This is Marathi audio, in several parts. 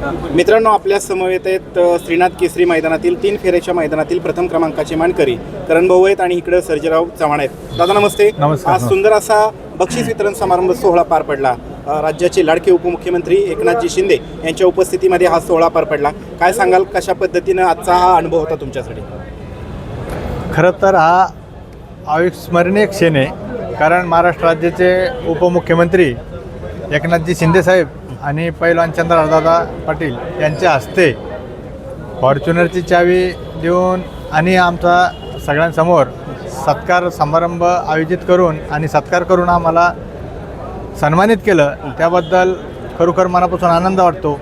मित्रांनो आपल्या समवेत आहेत श्रीनाथ केसरी मैदानातील तीन फेऱ्याच्या मैदानातील प्रथम क्रमांकाचे मानकरी करण भाऊ आहेत आणि इकडे सर्जेराव चव्हाण आहेत. दादा नमस्ते. आज सुंदर असा बक्षीस वितरण समारंभ सोहळा पार पडला. राज्याचे लाडके उपमुख्यमंत्री एकनाथजी शिंदे यांच्या उपस्थितीमध्ये हा सोहळा पार पडला. काय सांगाल कशा पद्धतीनं आजचा हा अनुभव होता तुमच्यासाठी? खरं तर हा अविस्मरणीय क्षण आहे कारण महाराष्ट्र राज्याचे उपमुख्यमंत्री एकनाथजी शिंदेसाहेब आणि पैलवान चंद्रदादा पाटील यांच्या हस्ते फॉर्च्युनरची चावी देऊन आणि आमचा सगळ्यांसमोर सत्कार समारंभ आयोजित करून आणि सत्कार करून आम्हाला सन्मानित केलं त्याबद्दल खरोखर मनापासून आनंद वाटतो.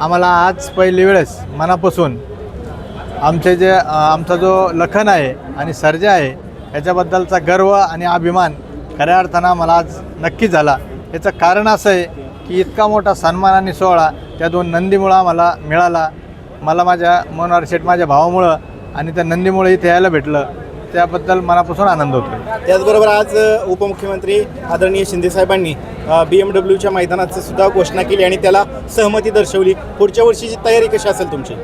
आम्हाला आज पहिली वेळेस मनापासून आमचे जे आमचा जो लखन आहे आणि सर्जा आहे याच्याबद्दलचा गर्व आणि अभिमान खऱ्या अर्थानं मला आज नक्कीच झाला. याचं कारण असं आहे की इतका मोठा सन्मान आणि सोहळा त्या दोन नंदीमुळं आम्हाला मिळाला. मला माझ्या मनोहर शेठ माझ्या भावामुळं आणि त्या नंदीमुळे इथे यायला भेटलं. त्याबद्दल मनापासून आनंद होतो त्याचबरोबर आज उपमुख्यमंत्री आदरणीय शिंदे साहेबांनी बी एम डब्ल्यूच्या मैदानाचं सुद्धा घोषणा केली आणि त्याला सहमती दर्शवली. पुढच्या वर्षीची तयारी कशी असेल तुमची?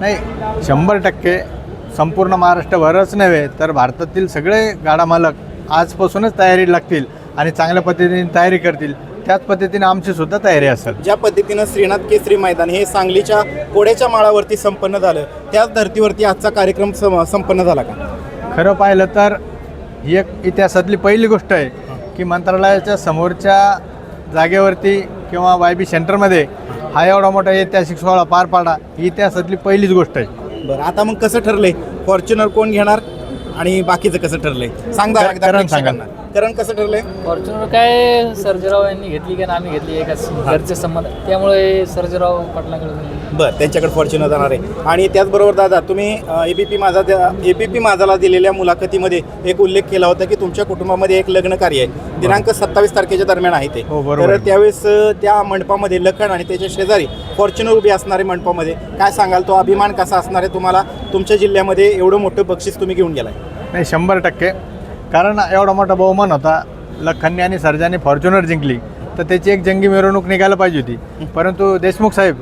नाही शंभर टक्के संपूर्ण महाराष्ट्रभरच नव्हे तर भारतातील सगळे गाडा मालक आजपासूनच तयारी लागतील आणि चांगल्या पद्धतीने तयारी करतील. त्याच पद्धतीने आमची सुद्धा तयारी असेल. ज्या पद्धतीनं श्रीनाथ केसरी मैदान हे सांगलीच्या कोड्याच्या माळावरती संपन्न झालं त्याच धर्तीवरती आजचा कार्यक्रम सम संपन्न झाला का? खरं पाहिलं तर ही एक इतिहासातली पहिली गोष्ट आहे की मंत्रालयाच्या समोरच्या जागेवरती किंवा वाय बी सेंटरमध्ये हा एवढा मोठा ऐतिहासिक सोहळा पार पाडा ही इतिहासातली पहिलीच गोष्ट आहे. बरं आता मग कसं ठरलंय? फॉर्च्युनर कोण घेणार? आणि बाकीचं कसं ठरलंय? सांगा करण सांगा. करण कसं ठरलंय? फॉर्च्युनर काय सर्जेराव यांनी घेतली का आम्ही घेतली एकाच घरचे संबंध. त्यामुळे सर्जेराव पाटलांकडे बरं त्यांच्याकडे फॉर्च्युनर जाणार आहे. आणि त्याचबरोबर दादा तुम्ही ए बी पी माझा ए बी पी माझाला दिलेल्या मुलाखतीमध्ये एक उल्लेख केला होता की तुमच्या कुटुंबामध्ये एक लग्न कार्य आहे. दिनांक सत्तावीस तारखेच्या दरम्यान आहे ते. हो, बरोबर तर आहे. त्यावेळेस अ, त्या मंडपामध्ये लखन आणि त्याच्या शेजारी फॉर्च्युनर उभी असणारे मंडपामध्ये काय सांगाल? तो अभिमान कसा असणार आहे तुम्हाला? तुमच्या जिल्ह्यामध्ये एवढं मोठं बक्षीस तुम्ही घेऊन गेलाय. नाही शंभर टक्के. कारण एवढा मोठा बहुमान होता लखनने आणि सरजाने फॉर्च्युनर जिंकली. तर त्याची एक जंगी मिरवणूक निघायला पाहिजे होती. परंतु देशमुख साहेब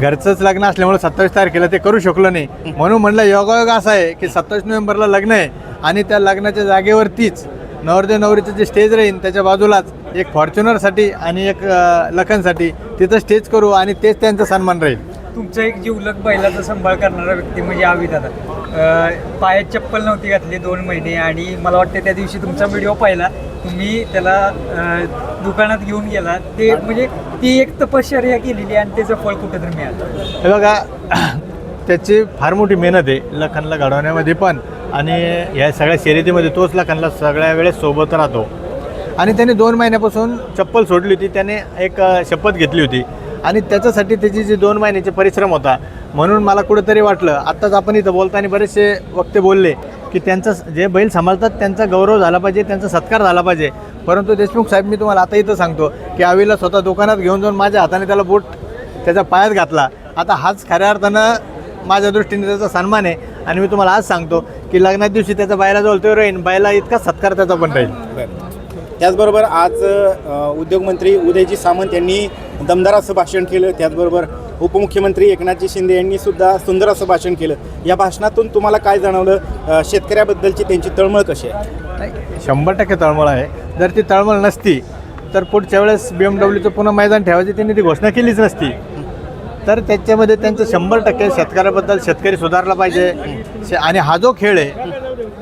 घरचंच लग्न असल्यामुळे सत्तावीस तारखेला ते करू शकलो नाही. म्हणून म्हणलं योगायोग असा आहे की सत्तावीस नोव्हेंबरला लग्न आहे आणि त्या लग्नाच्या जागेवरतीच नवरदे नवरीचं जे स्टेज राहील त्याच्या बाजूलाच एक फॉर्च्युनरसाठी आणि एक लखनसाठी तिथं स्टेज करू आणि तेच त्यांचा सन्मान राहील. तुमचा एक जीवलग बैलाचा सांभाळ करणारा व्यक्ती म्हणजे आवी दादा. अं, पायात चप्पल नव्हती घातली दोन महिने आणि मला वाटतं त्या दिवशी तुमचा व्हिडिओ पाहिला. तुम्ही त्याला अं, दुकानात घेऊन गेला. ते म्हणजे ती एक तपश्चर्या केलेली आणि त्याचं फळ कुठेतरी मिळालं. हे बघा त्याची फार मोठी मेहनत आहे लखनला घडवण्यामध्ये पण. आणि ह्या सगळ्या शर्यतीमध्ये तोच लखनला सगळ्या वेळेस सोबत राहतो. आणि त्याने दोन महिन्यापासून चप्पल सोडली होती त्याने एक शपथ घेतली होती. आणि त्याच्यासाठी त्याची जी दोन महिन्याचे परिश्रम होता म्हणून मला कुठंतरी वाटलं आत्ताच आपण इथं बोलताना बरेचसे वक्ते बोलले की त्यांचा जे बैल सांभाळतात त्यांचा गौरव झाला पाहिजे त्यांचा सत्कार झाला पाहिजे. परंतु देशमुख साहेब मी तुम्हाला आता इथं सांगतो की आवीला स्वतः दुकानात घेऊन जाऊन माझ्या हाताने त्याला बोट त्याच्या पायात घातला. आता हाच खऱ्या अर्थानं माझ्या दृष्टीने त्याचा सन्मान आहे. आणि मी तुम्हाला आज सांगतो की लग्नाच्या दिवशी त्याचा बायला तो राहीन बायला इतका सत्कार त्याचा पण राहील. त्याचबरोबर आज उद्योगमंत्री उदयजी सामंत यांनी दमदार असं भाषण केलं. त्याचबरोबर उपमुख्यमंत्री एकनाथजी शिंदे यांनी सुद्धा सुंदर असं भाषण केलं. या भाषणातून तुम्हाला काय जाणवलं? शेतकऱ्याबद्दलची त्यांची तळमळ कशी आहे? शंभर टक्के तळमळ आहे. जर ती तळमळ नसती तर पुढच्या वेळेस बी एम डब्ल्यूचं पुन्हा मैदान ठेवायची त्यांनी ती घोषणा केलीच नसती. तर त्याच्यामध्ये त्यांचं शंभर टक्के शेतकऱ्याबद्दल शेतकरी सुधारला पाहिजे. शे- आणि हा जो खेळ आहे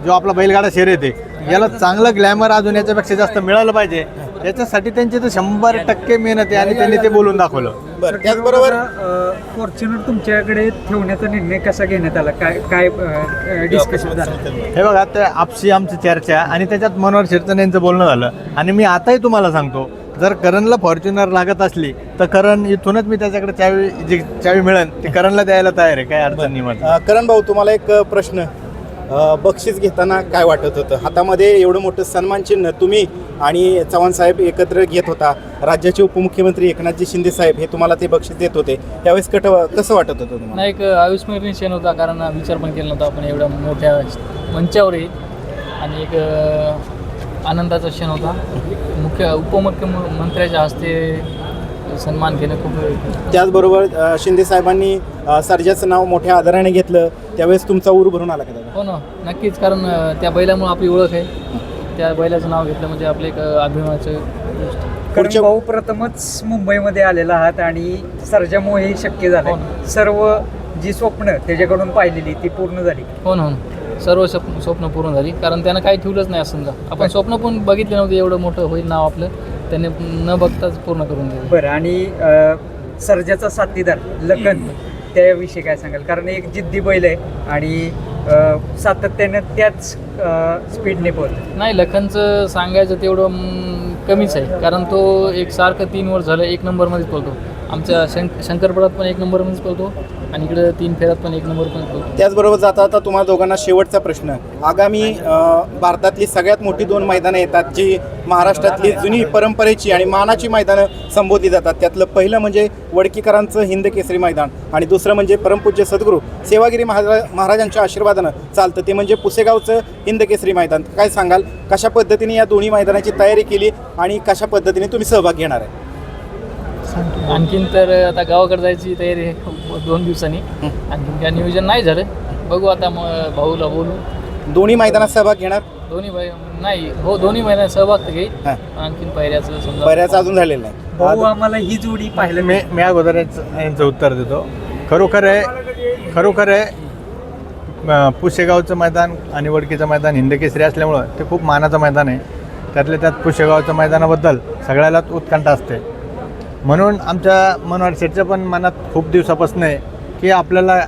जो आपला बैलगाडा शर्यत आहे याला चांगलं ग्लॅमर अजून याच्यापेक्षा जास्त मिळालं पाहिजे. याच्यासाठी त्यांची तर शंभर टक्के मेहनत आहे आणि त्यांनी ते बोलून दाखवलं. बरं त्याचबरोबर फॉर्च्युनर तुमच्याकडे ठेवण्याचा निर्णय कसा घेण्यात आला? काय काय डिस्कशन झालं? हे बघा ते आपशी आमची चर्चा आणि त्याच्यात मनोहर शिरचण यांचं बोलणं झालं. आणि मी आताही तुम्हाला सांगतो जर करणला फॉर्च्युनर लागत असली तर करण इथूनच मी त्याच्याकडे चावी जी चावी मिळेल ती करणला द्यायला तयार आहे काय अडचण नाही मला अ, करण भाऊ तुम्हाला एक प्रश्न. बक्षीस घेताना काय वाटत होतं? हातामध्ये एवढं मोठं सन्मान चिन्ह तुम्ही आणि चव्हाण साहेब एकत्र घेत होता. राज्याचे उपमुख्यमंत्री एकनाथजी शिंदे साहेब हे तुम्हाला ते बक्षीस देत होते. त्यावेळेस कट कसं वाटत होतं तुम्हाला? नाही एक अविस्मरणीय क्षण होता कारण विचार पण केला नव्हता आपण एवढ्या मोठ्या मंचावर आणि एक आनंदाचा क्षण होता. मुख्य उपमुख्यमंत्र्याच्या हस्ते सन्मान घेणं खूप त्याचबरोबर शिंदे साहेबांनी सर्जाचं नाव मोठ्या आदराने घेतलं. त्यावेळेस तुमचा ऊर भरून आला का हो ना. नक्कीच कारण त्या बैलामुळे आपली ओळख आहे. त्या बैलाचं नाव घेतलं म्हणजे आपलं एक अभिमानाचं कारण पुढच्या- भाऊ प्रथमच मुंबईमध्ये आलेला आहात आणि सर्जामुळे हे शक्य हो झालं सर्व जी स्वप्न त्याच्याकडून पाहिलेली ती पूर्ण झाली. हो ना हो. सर्व स्वप्न स्वप्न पूर्ण झाली. कारण त्यानं काही ठेवलंच नाही असं समजा. आपण स्वप्न पण बघितलं नव्हतं एवढं मोठं होईल नाव आपलं. त्याने न बघताच पूर्ण करून दिलं. बरं आणि सर्जाचा साथीदार लखन त्याविषयी काय सांगाल? कारण एक जिद्दी बैल आहे आणि सातत्यानं त्याच स्पीडने पळतो नाही लखनचं सांगायचं तेवढं कमीच आहे. कारण तो एक सारखं तीन वर्ष झालं एक नंबरमध्येच पळतो आमच्या शंक शंकरपडात पण एक नंबरमध्येच पळतो आणि इकडं तीन फेऱ्यात पण एक नंबरमध्ये पळतो त्याचबरोबर जाता आता तुम्हाला दोघांना शेवटचा प्रश्न. आगामी भारतातली सगळ्यात मोठी दोन मैदानं येतात जी महाराष्ट्रातली जुनी परंपरेची आणि मानाची मैदानं संबोधली जातात. त्यातलं पहिलं म्हणजे वडकीकरांचं हिंद केसरी मैदान आणि दुसरं म्हणजे परमपूज्य सद्गुरू सेवागिरी महाराज महाराजांच्या आशीर्वादानं चालतं. ते म्हणजे पुसेगावचं हिंद केसरी मैदान. काय सांगाल? कशा पद्धतीने या दोन्ही मैदानाची तयारी केली आणि कशा पद्धतीने तुम्ही सहभाग घेणार आहे? आणखीन तर आता गावाकडे जायची तयारी आहे दोन दिवसांनी. आणखीन काय नियोजन नाही झालं. बघू आता मग भाऊला बोलू. दोन्ही मैदानात सहभाग घेणार? दोन्ही नाही हो दोन्ही महिन्यात सहभाग तर घेईल. आणखीन पहिल्याचं समजा बऱ्याच अजून झालेलं नाही. भाऊ आम्हाला ही जोडी पाहायला मी मी अगोदर याचं उत्तर देतो. खरोखर आहे खरोखर आहे पुशेगावचं मैदान आणि वडकीचं मैदान हिंदकेसरी असल्यामुळं ते खूप मानाचं मैदान आहे. त्यातल्या त्यात पुशेगावच्या मैदानाबद्दल सगळ्यालाच उत्कंठ असते. म्हणून आमच्या मनोहर शेठच्या पण मनात खूप दिवसापासून आहे की आपल्याला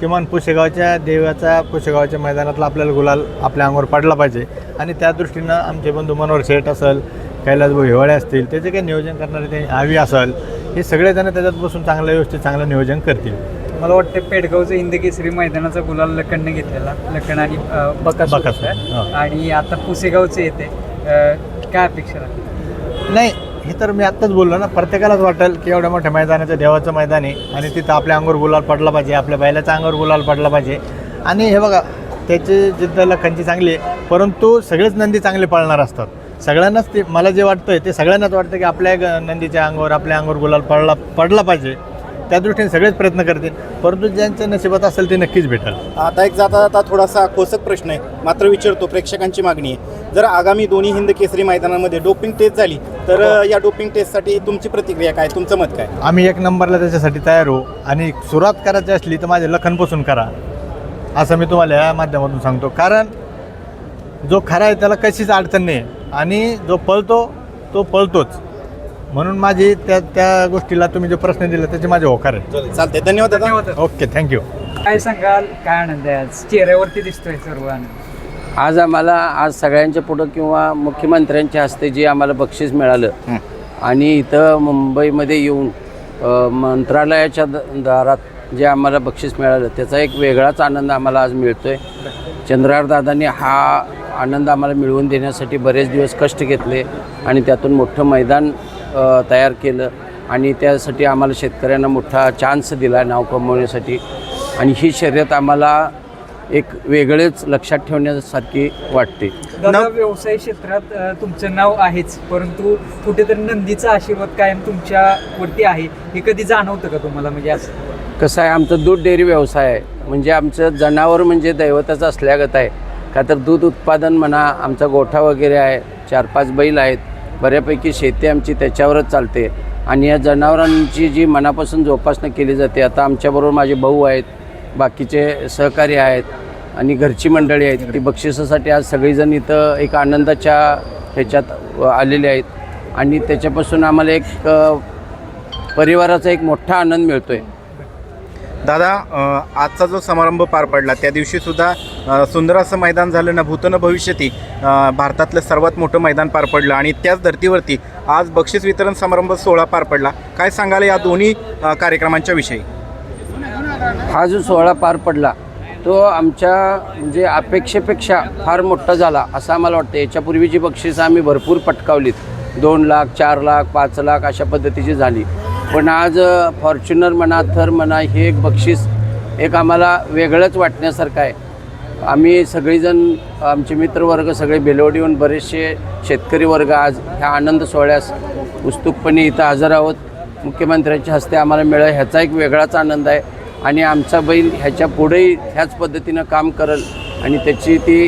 किमान पुशेगावच्या देवाच्या पुशेगावच्या मैदानातला आपल्याला गुलाल आपल्या अंगावर पडला पाहिजे आणि त्या दृष्टीनं आमचे बंधू मनोहर शेठ असेल कैलासभाऊ हिवाळे असतील त्याचे काही नियोजन करणारे ते आवी असेल हे सगळेजण त्याच्यात बसून चांगलं व्यवस्थित चांगलं नियोजन करतील मला वाटतं पेडगावचं हिंद केसरी मैदानाचा गुलाल लखनने घेतलेला लखन आणि बकासूर, होता. हां. आणि आता पुसेगावचं येते काय अपेक्षा नाही हे तर मी आत्ताच बोललो ना प्रत्येकालाच वाटेल की एवढ्या मोठ्या मैदानाचं देवाचं मैदान आहे आणि तिथं आपल्या अंगावर गुलाल पडला पाहिजे आपल्या बैलाच्या अंगावर गुलाल पडला पाहिजे. आणि हे बघा त्याची जिद्द लखनची चांगली आहे परंतु सगळेच नंदी चांगले पळणार असतात. सगळ्यांनाच ते मला जे वाटतं आहे ते सगळ्यांनाच वाटतं की आपल्या ग- नंदीच्या अंगावर आपल्या अंगावर गुलाल पडला पडला पाहिजे. त्या दृष्टीने सगळेच प्रयत्न करतील. परंतु ज्यांच्या नशिबात असेल ते नक्कीच भेटेल. आता एक जाता जाता थोडासा खोचक प्रश्न आहे. मात्र विचारतो प्रेक्षकांची मागणी आहे. जर आगामी दोन्ही हिंद केसरी मैदानामध्ये डोपिंग टेस्ट झाली तर अ, या डोपिंग टेस्टसाठी तुमची प्रतिक्रिया काय? तुमचं मत काय? आम्ही एक नंबरला त्याच्यासाठी तयार हो आणि सुरुवात करायची असली तर माझे लखनपासून करा. असं मी तुम्हाला या माध्यमातून सांगतो. कारण जो खरा आहे त्याला कशीच अडचण नाही. आणि जो पळतो तो पळतोच. म्हणून माझी त्या त्या गोष्टीला तुम्ही जो प्रश्न दिला त्याचे माझे होकार आहे. चालते धन्यवाद दादा. ओके थँक्यू काय सांगाल? काय आनंद आहे आज? चेहऱ्यावरती दिसतोय सर्व आनंद आज आम्हाला आज सगळ्यांच्या पुढं किंवा मुख्यमंत्र्यांच्या हस्ते जे आम्हाला बक्षीस मिळालं आणि इथं मुंबईमध्ये येऊन अ, मंत्रालयाच्या द- दारात जे आम्हाला बक्षीस मिळालं त्याचा एक वेगळाच आनंद आम्हाला आज मिळतो आहे चंद्रारदादांनी हा आनंद आम्हाला मिळवून देण्यासाठी बरेच दिवस कष्ट घेतले आणि त्यातून मोठं मैदान तयार केलं आणि त्यासाठी आम्हाला शेतकऱ्यांना मोठा चान्स दिला नाव कमवण्यासाठी. आणि ही शर्यत आम्हाला एक वेगळेच लक्षात ठेवण्यासारखी वाटते. दादा व्यवसाय क्षेत्रात तुमचं नाव आहेच परंतु कुठेतरी नंदीचा आशीर्वाद कायम तुमच्यावरती आहे हे कधी जाणवतं का तुम्हाला? म्हणजे असं कसं आहे आमचं दूध डेअरी व्यवसाय आहे. म्हणजे आमचं जनावर म्हणजे दैवताचं असल्यागत आहे. का तर दूध उत्पादन म्हणा आमचा गोठा वगैरे आहे चार पाच बैल आहेत. बऱ्यापैकी शेती आमची त्याच्यावरच चालते. आणि या जनावरांची जी मनापासून जोपासना केली जाते आता आमच्याबरोबर माझे भाऊ आहेत बाकीचे सहकारी आहेत आणि घरची मंडळी आहेत ती बक्षिसासाठी आज सगळीजण इथं एक आनंदाच्या ह्याच्यात आलेले आहेत. आणि त्याच्यापासून आम्हाला एक परिवाराचा एक मोठा आनंद मिळतो आहे दादा आजचा जो समारंभ पार पडला त्या दिवशी सुद्धा सुंदर असं मैदान झालं ना भूतन भविष्यती भारतातलं सर्वात मोठं मैदान पार पडलं आणि त्याच धर्तीवरती आज बक्षीस वितरण समारंभ सोहळा पार पडला. काय सांगाल या दोन्ही कार्यक्रमांच्या विषयी? हा जो सोहळा पार पडला तो आमच्या म्हणजे अपेक्षेपेक्षा फार मोठा झाला असं आम्हाला वाटतं. याच्यापूर्वीची बक्षिसं आम्ही भरपूर पटकावलीत. दोन लाख चार लाख पाच लाख अशा पद्धतीची झाली. पण आज फॉर्च्युनर म्हणा थर म्हणा हे एक बक्षीस एक आम्हाला वेगळंच वाटण्यासारखं आहे. आम्ही सगळीजण आमचे मित्रवर्ग सगळे बेलवडीहून बरेचसे शेतकरी वर्ग आज ह्या आनंद सोहळ्यास उत्सुकपणे इथं हजर आहोत. मुख्यमंत्र्यांच्या हस्ते आम्हाला मिळेल ह्याचा एक वेगळाच आनंद आहे आणि आमचा बैल ह्याच्या पुढेही ह्याच पद्धतीनं काम करेल आणि त्याची ती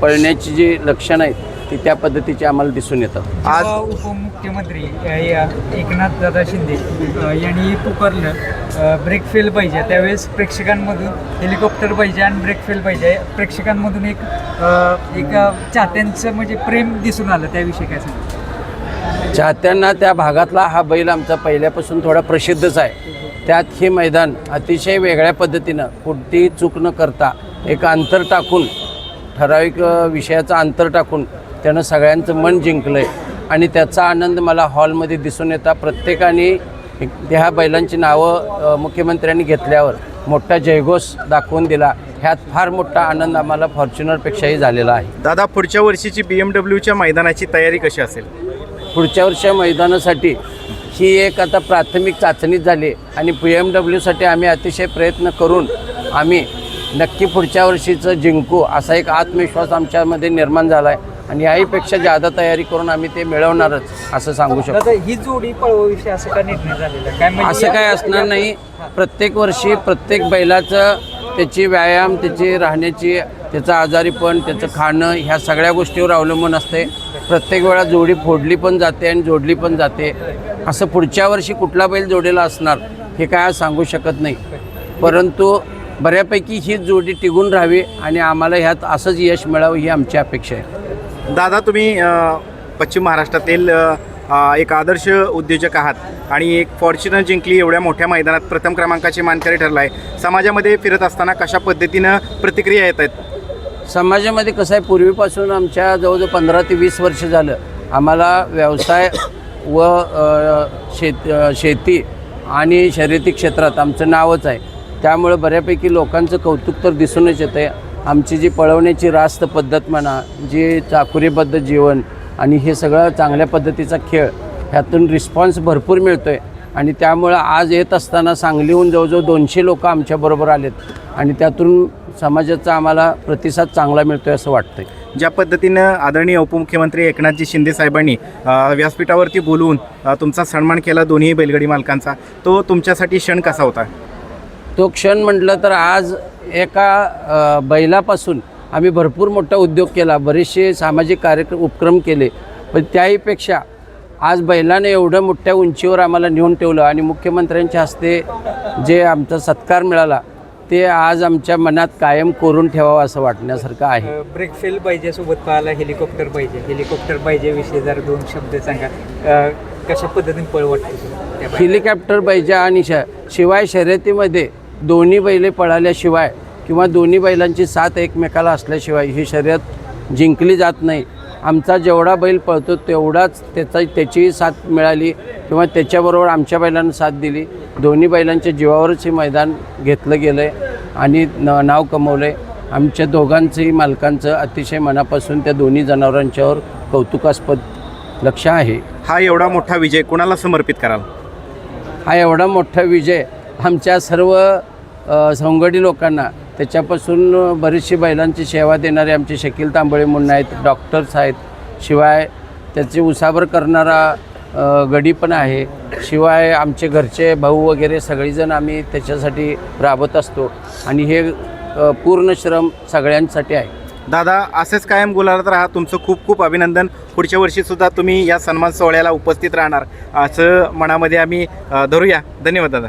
पळण्याची जी लक्षणं आहेत ती त्या पद्धतीची आम्हाला दिसून येतात. आज जेव्हा उपमुख्यमंत्री अ, या एकनाथ दादा शिंदे अ, यांनी पुकारलं ब्रेक फेल पाहिजे त्यावेळेस प्रेक्षकांमधून हेलिकॉप्टर पाहिजे आणि ब्रेक फेल पाहिजे. प्रेक्षकांमधून एक अ, एक चाहत्यांचं म्हणजे प्रेम दिसून आलं त्याविषयी काय सांगा चाहत्यांना त्या भागातला हा बैल आमचा पहिल्यापासून थोडा प्रसिद्धच आहे. त्यात हे मैदान अतिशय वेगळ्या पद्धतीनं कोणतीही चूक न करता एक अंतर टाकून ठराविक अ, विषयाचं अंतर टाकून त्यानं सगळ्यांचं मन जिंकलं आहे आणि त्याचा आनंद मला हॉलमध्ये दिसून येता प्रत्येकाने ह्या बैलांची नावं मुख्यमंत्र्यांनी घेतल्यावर मोठा जयघोष दाखवून दिला. ह्यात फार मोठा आनंद आम्हाला फॉर्च्युनरपेक्षाही झालेला आहे. दादा पुढच्या वर्षीची बी एम डब्ल्यूच्या मैदानाची तयारी कशी असेल? पुढच्या वर्षी मैदानासाठी ही एक आता प्राथमिक चाचणीच झाली आणि पी एम डब्ल्यूसाठी आम्ही अतिशय प्रयत्न करून आम्ही नक्की पुढच्या वर्षीचं जिंकू असा एक आत्मविश्वास आमच्यामध्ये निर्माण झाला आहे आणि याहीपेक्षा जादा तयारी करून आम्ही ते मिळवणारच असं सांगू शकतो. ही जोडी पळवाविषयी असं का निर्णय झालेला? काय म्हणजे असं काय असणार नाही. प्रत्येक वर्षी प्रत्येक बैलाचं त्याची व्यायाम त्याची राहण्याची त्याचं आजारीपण त्याचं खाणं ह्या सगळ्या गोष्टीवर अवलंबून असते. प्रत्येक वेळा जोडी फोडली पण जाते आणि जोडली पण जाते. असं पुढच्या वर्षी कुठला बैल जोडीला असणार हे काय सांगू शकत नाही. परंतु बऱ्यापैकी ही जोडी टिकून राहावी आणि आम्हाला ह्यात असंच यश मिळावं ही आमची अपेक्षा आहे. दादा तुम्ही पश्चिम महाराष्ट्रातील एक आदर्श उद्योजक आहात आणि एक फॉर्च्युनर जिंकली एवढ्या मोठ्या मैदानात प्रथम क्रमांकाचे मानकरी ठरला आहे समाजामध्ये फिरत असताना कशा पद्धतीनं प्रतिक्रिया येत आहेत? समाजामध्ये कसं आहे पूर्वीपासून आमच्या जवळजवळ पंधरा ते वीस वर्ष झालं. आम्हाला व्यवसाय व शेत शेती आणि शर्यती क्षेत्रात आमचं नावच आहे. त्यामुळे बऱ्यापैकी लोकांचं कौतुक तर दिसूनच येतं आहे आमची जी पळवण्याची रास्त पद्धत म्हणा जी चाकुरीबद्ध जीवन आणि हे सगळं चांगल्या पद्धतीचा खेळ ह्यातून रिस्पॉन्स भरपूर मिळतो आहे आणि त्यामुळं आज येत असताना सांगलीहून जवळजवळ दोनशे लोक आमच्याबरोबर आलेत. आणि त्यातून समाजाचा आम्हाला प्रतिसाद चांगला मिळतो आहे असं वाटतं आहे ज्या पद्धतीनं आदरणीय उपमुख्यमंत्री एकनाथजी शिंदे साहेबांनी व्यासपीठावरती बोलवून तुमचा सन्मान केला दोन्ही बैलगाडी मालकांचा तो तुमच्यासाठी क्षण कसा होता? तो क्षण म्हटलं तर आज एका बैलापासून आम्ही भरपूर मोठा उद्योग केला बरेचसे सामाजिक कार्यक्रम उपक्रम केले. पण त्याहीपेक्षा आज बैलाने एवढं मोठ्या उंचीवर आम्हाला नेऊन ठेवलं आणि मुख्यमंत्र्यांच्या हस्ते जे आमचा सत्कार मिळाला ते आज आमच्या मनात कायम कोरून ठेवावं असं वाटण्यासारखं आहे. ब्रेक फेल पाहिजे सोबत पाहायला हेलिकॉप्टर पाहिजे. हेलिकॉप्टर पाहिजे विषयी जर दोन शब्द सांगा. कशा पद्धतीने पळ वाटते? त्या बैलाला? हेलिकॉप्टर पाहिजे आणि श शिवाय शर्यतीमध्ये दोन्ही बैले पळाल्याशिवाय किंवा दोन्ही बैलांची साथ एकमेकाला असल्याशिवाय ही शर्यत जिंकली जात नाही. आमचा जेवढा बैल पळतो तेवढाच त्याचा त्याचीही साथ मिळाली किंवा त्याच्याबरोबर आमच्या बैलांना साथ दिली. दोन्ही बैलांच्या जीवावरच हे मैदान घेतलं गेलं आहे आणि न नाव कमवलं आहे आमच्या दोघांचंही मालकांचं अतिशय मनापासून त्या दोन्ही जनावरांच्यावर कौतुकास्पद लक्ष आहे. हा एवढा मोठा विजय कोणाला समर्पित कराल? हा एवढा मोठा विजय आमच्या सर्व अ, सवंगडी लोकांना त्याच्यापासून बरीचशी बैलांची सेवा देणारे आमचे शकील तांबळे म्हणून आहेत डॉक्टर्स आहेत शिवाय त्याची उसावर करणारा गडी पण आहे. शिवाय आमचे घरचे भाऊ वगैरे सगळीजण आम्ही त्याच्यासाठी राबत असतो. आणि हे पूर्ण श्रम सगळ्यांसाठी आहे. दादा असेच कायम गुलालत राहा. तुमचं खूप खूप अभिनंदन. पुढच्या वर्षीसुद्धा तुम्ही या सन्मान सोहळ्याला उपस्थित राहणार. असं मनामध्ये आम्ही धरूया. धन्यवाद दादा.